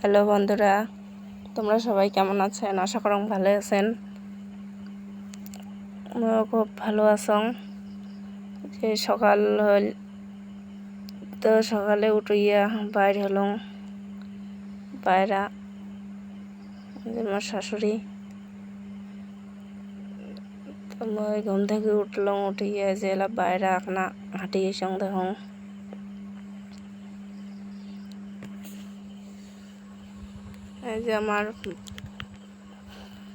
Hello বন্ধুরা, তোমরা সবাই কেমন আছেন? আশা করং ভালো আছেন। আমরাও খুব ভালো আছং। যে সকাল হল, তো সকালে উঠিয়া বাইর হলং বাইরা আমার শাশুড়ি, তো ঘুম থেকে উঠলং উঠিয়ে যে বাইরা আপনা হাঁটি এসং দেখং এই যে আমার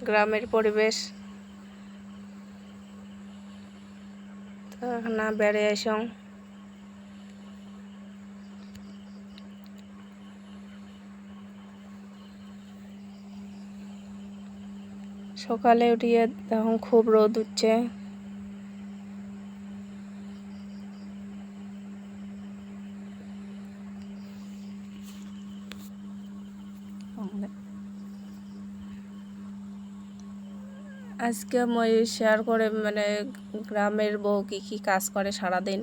গ্রামের পরিবেশ। এখানে বেড়ে আসং। সকালে উঠিয়ে তখন খুব রোদ উঠছে। আজকে মই শেয়ার করে মানে গ্রামের বউ কী কী কাজ করে সারাদিন।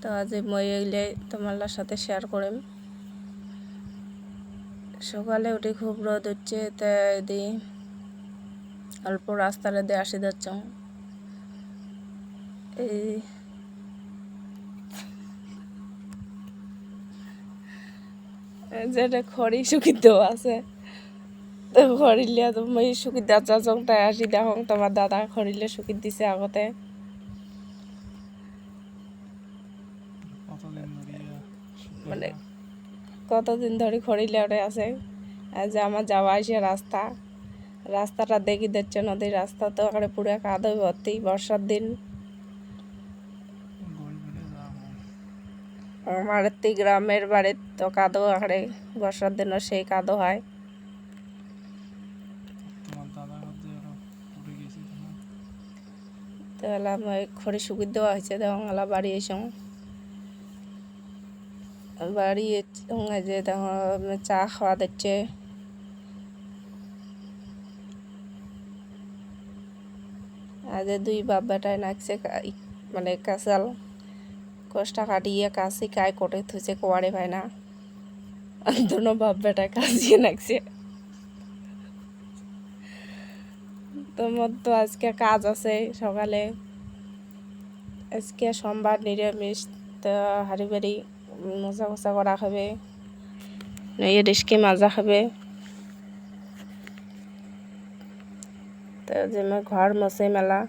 তো আজ মই এলে তোমার সাথে শেয়ার করিম। সকালে উঠে খুব রোদ উঠছে, তা দি অল্প রাস্তার দিয়ে আসি যাচ্ছ। এই যেটা খড়ি শুকিত আছে। তো খরিলে তুমি শুকি দাচা চং তাই আসি দেখং তোমার দাদা খরিলে শুকি দিছে আগতে। মানে কতদিন ধরে খড়িলে ওটা আছে। যে আমার যাওয়া আসে রাস্তা রাস্তাটা দেখি দেখছে নদীর রাস্তা তো আকারে পুরো কাদো ভর্তি বর্ষার দিন। আমার তি গ্রামের বাড়ির তো কাদো আকারে বর্ষার দিনও সেই কাদো হয়। এলা খড়ি শুকি দেওয়া হয়েছে এলা বাড়ি এসং বাড়ি যে চা খাওয়া দিচ্ছে আজ দুই বাপ বেটায় নাকছে মানে কাঁচাল, কষ্টা কাটিয়ে কাশি কায় কোটে থুছে কোয়ারে পায় না। দুনো বাপ বেটায় কাশিয়ে নাকছে তোমার তো আজকে কাজ আছে সকালে। আজকে সোমবার নিরামিষ, তো হাড়ি বাড়ি মজা করা খাবে নইয়ে রিস্কি মাজা খাবে তো যে ঘর মশে মেলা।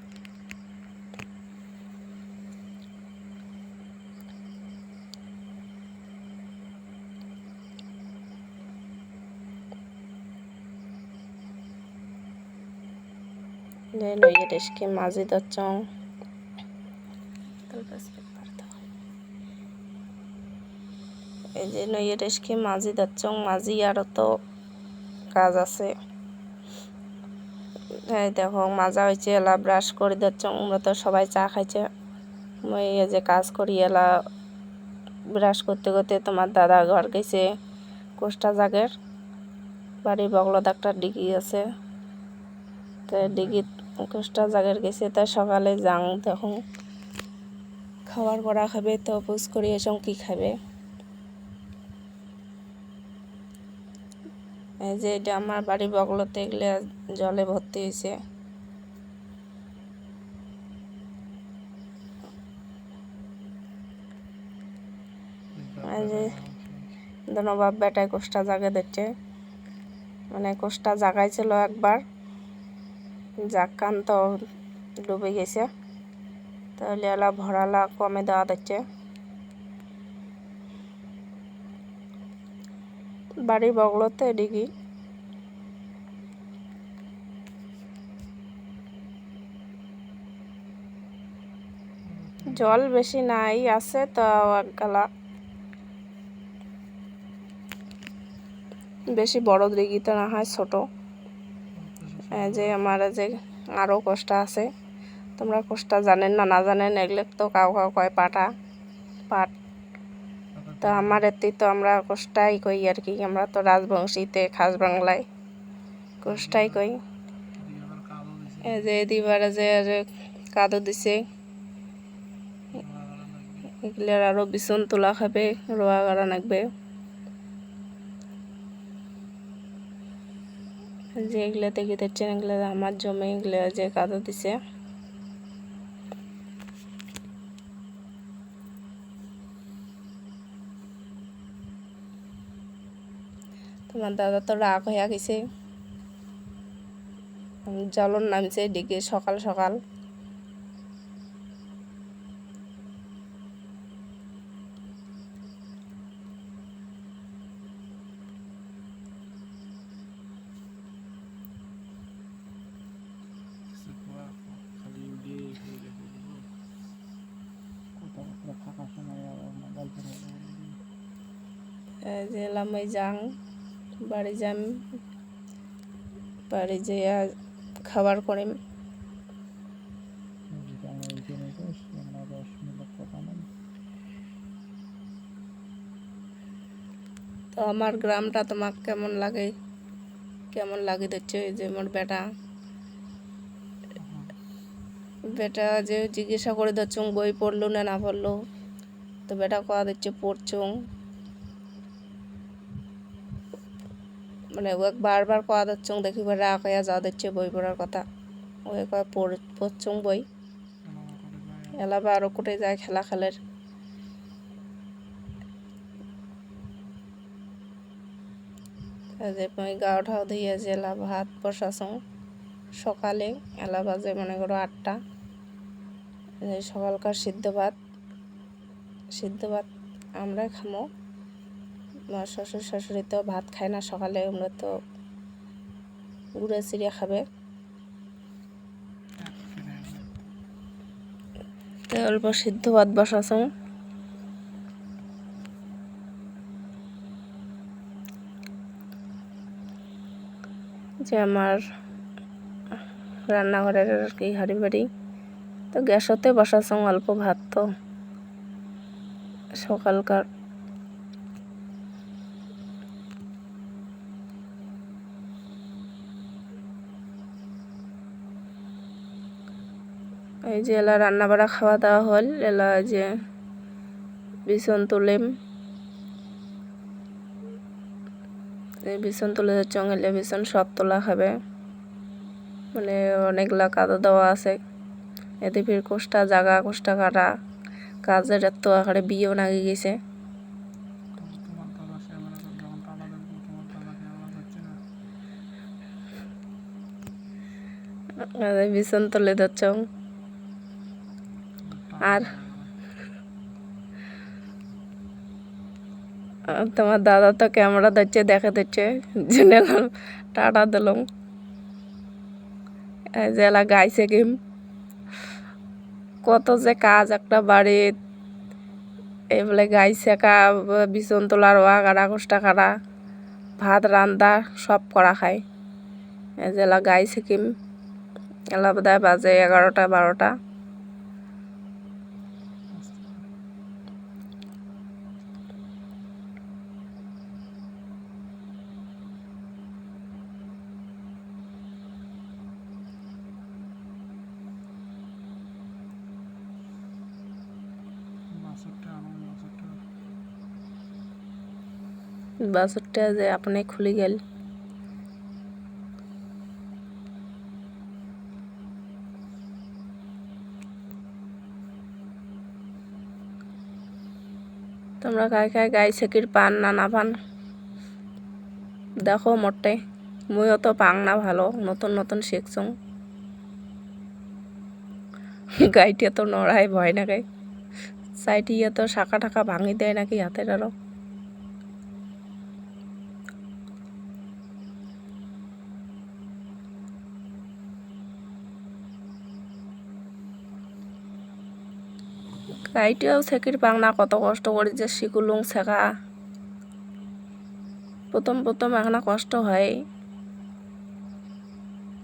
লে নইয়ে রেসকে মাঝি দচ্চং এই যে নইয়ে রেসকে মাঝি দচ্চং মাঝি আরও তো কাজ আছে। এই দেখো, মাজা হয়েছে এলা ব্রাশ করে দিচ্ছে আমরা তো সবাই চা খাইছে। মই এই যে কাজ করি এলা ব্রাশ করতে করতে তোমার দাদা ঘর গেছে, কোষ্টা জাগের। বাড়ি বগলত একটা ডিগি আছে। তো ডিগিত কোষ্টা জাগের গেছে, তা সকালে যাং, তখন খাবার করা খাবে তো পুজ করি এসব কি খাবে? এই যে এটা আমার বাড়ির বগলতে, এগুলো জলে ভর্তি হয়েছে। ধন্যবাদ, বেটায় কোষ্টা জাগে দিচ্ছে মানে কোষ্টা জাগাই ছিল একবার। জাকান তো ডুবে গেছে। তাহলে এলা ভরালা কমে দেওয়া দিচ্ছে বাড়ির বগলতে এদিকে জল বেশি নাই, আছে তো একগালা। বেশি বড় দিঘিতে না হয়, ছোট। যে আমার যে আরও কষ্ট আছে, তোমরা কষ্ট জানেন না না জানেন এগুলো তো কাউ কাউ কয় পাটা পাট তো আমার এতে তো আমরা কষ্টাই কই আর কি, আমরা তো রাজবংশীতে, খাস বাংলায় কষ্টাই কই। এই যে দিবারে যে কাদো দিছে, এগুলার আরও বিছন তোলা খাবে রোয়া গাড়া নাকবে যে এগুলো দেখে দিচ্ছেন এগুলো আমার জমি, এগুলো যে কাদো দিছে। তোমার দাদা তো রাগ হয়ে গেছে। জলন নামছে ডিগে সকাল সকাল কিছু করা খালি উড়িয়ে হয়ে গেছে কোথাও একটা ফাঁকা সময় আবার না গল্প এই যে এলাম ওই যাং বাড়ি যাম বাড়ি যেয়ে খাবার করিম আমার আমরা তো আমার গ্রামটা তোমার কেমন লাগে? কেমন লাগে দেখছ? যে মোর বেটা। বেটা যে জিজ্ঞাসা করে দিচ্ছুং, বই পড়ল না না পড়ল? তো বেটা কয়া দিচ্ছে, পড়ছুং। মানে ও বারবার কয়া দিচ্ছুং দেখি বেটা কয়া যা দিচ্ছে বই পড়ার কথা। ওকে কয় পড়ছুং বই। এলাবা আরও কোটে যায় খেলা খেলের। যে মই গাও ঠাও দিয়ে যে এলা ভাত বসাছুং সকালে এলা বাজে মনে করো আটটা। সকালকার সিদ্ধ ভাত। সিদ্ধ ভাত আমরা খামো। আমার শ্বশুর শাশুড়ি তো ভাত খায় না, সকালে আমরা তো গুঁড়ে চিড়িয়া খাবে। অল্প সিদ্ধ ভাত বসাছুং যে আমার রান্নাঘরের আর কি হাঁড়ি বাড়ি তো গ্যাসতে বসাছং অল্প ভাত তো। সকালকার এই যে এলা রান্না বাড়া খাওয়া দাওয়া হল, এলা যে বিছন তুলিম এই বিছন তুলে যাচ্ছ এলে বিছন সব তোলা খাবে মানে অনেকগুলা কাদা দেওয়া আছে। এতে ফির কোষ্টা জাগা, কোষ্টা কাটা। কাজের এত আকারে বিয়েও নাগি গেছে। তোমার দাদা সে আমরা যখন তালা দেবো তোমার দাদা সে আমরা হচ্ছে না আর বিছন তুলে যাচ্ছ আর তোমার দাদা তো ক্যামেরা দিচ্ছে দেখে দিচ্ছে জেনে টাটা দিলাম। এলা গাইছে গেম কত যে কাজ একটা বাড়ির এই বলে গাই শেখা বিছন তোলার ওয়া কাটা কোষ্টা কাটা ভাত রান্দা সব করা খায়। এলা গাই শিখিম এলা বোধ বাজে এগারোটা, বারোটা। বাসুরটা যে আপনি খুলি গেল। তোমরা কায় কায় গাই সেকির পান না না পান। দেখো মোটে, মুইও তো পাং না ভালো, নতুন নতুন শিখছুং। গাইটিয়া তো নড়াই ভয় না গাই সাইটিয়া তো শাখা টাকা ভাঙি দেয় নাকি হাতের আরও। গাইটিও শেখির পাং না কত কষ্ট করে যে শিকুলুং শেখা প্রথম প্রথম এখন কষ্ট হয়।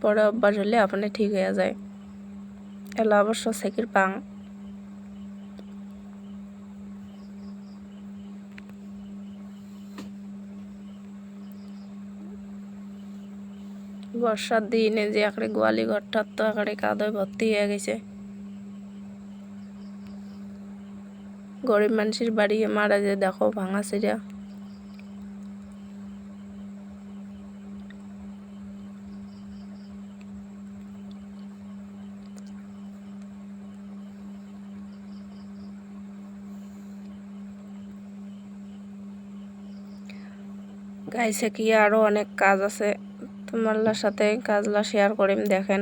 পরে অভ্যাস হলে আপনি ঠিক হয়ে যায়। এলা অবশ্য শেখির পাং। বর্ষার দিনে যে একারে গোয়ালি ঘরটার তো একারে কাদয় ভর্তি হয়ে গেছে। গরিব মানুষের বাড়ি মারা যায়, দেখো, ভাঙা সেরা গাইছে কি আরও অনেক কাজ আছে। তোমার সাথে কাজলা শেয়ার করিম, দেখেন।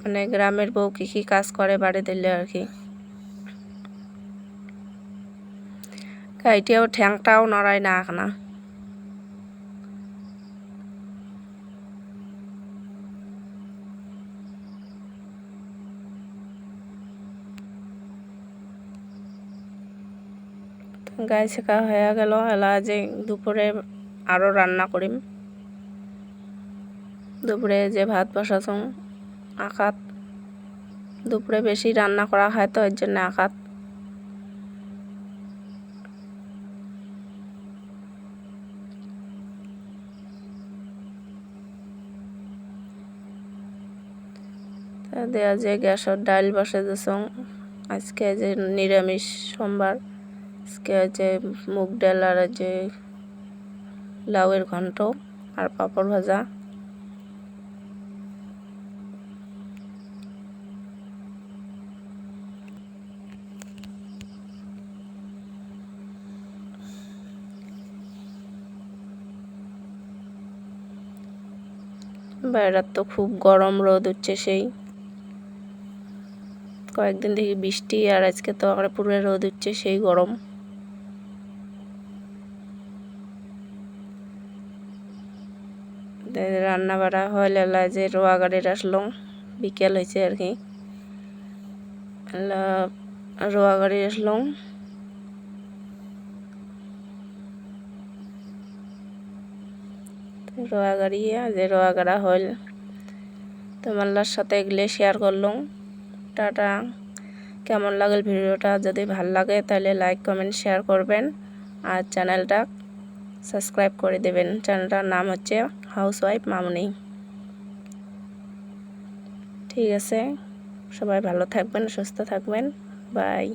মানে গ্রামের বউ কি কি কাজ করে বাড়ি দিলে আর কি। গাইটিও ঠ্যাংটাও নড়ায় না না গাই শেখা হয়ে গেল, এলা যে দুপুরে আরও রান্না করিম। দুপুরে যে ভাত বসাছং, আকাত। দুপুরে বেশি রান্না করা হয় তো, এর জন্য আকাত। দেয়া যে গ্যাসের ডাল বসে দিছং আজকে যে নিরামিষ সোমবার, আজকে হচ্ছে মুগ ডাল আর যে লাউয়ের ঘন্ট আর পাঁপড় ভাজা। বাইরের তো খুব গরম রোদ উঠছে সেই। কয়েকদিন দেখি বৃষ্টি, আর আজকে তো আবার পুরো রোদ উঠছে, সেই গরম। রান্না বাড়া হইলে যে রোয়া গাড়ির আসলো, বিকেল হয়েছে আর কি। রোয়া গাড়ি আসলো। রোয়া গাড়ি যে রোয়া গাড়া হইল তোমার সাথে এগুলো শেয়ার করলাম। টাটা। কেমন লাগল ভিডিওটা? যদি ভালো লাগে তাহলে লাইক কমেন্ট শেয়ার করবেন। আর চ্যানেলটা সাবস্ক্রাইব করে দেবেন। চ্যানেলটার নাম হচ্ছে হাউস ওয়াইফ মামনি ঠিক আছে? সবাই ভালো থাকবেন, সুস্থ থাকবেন। বাই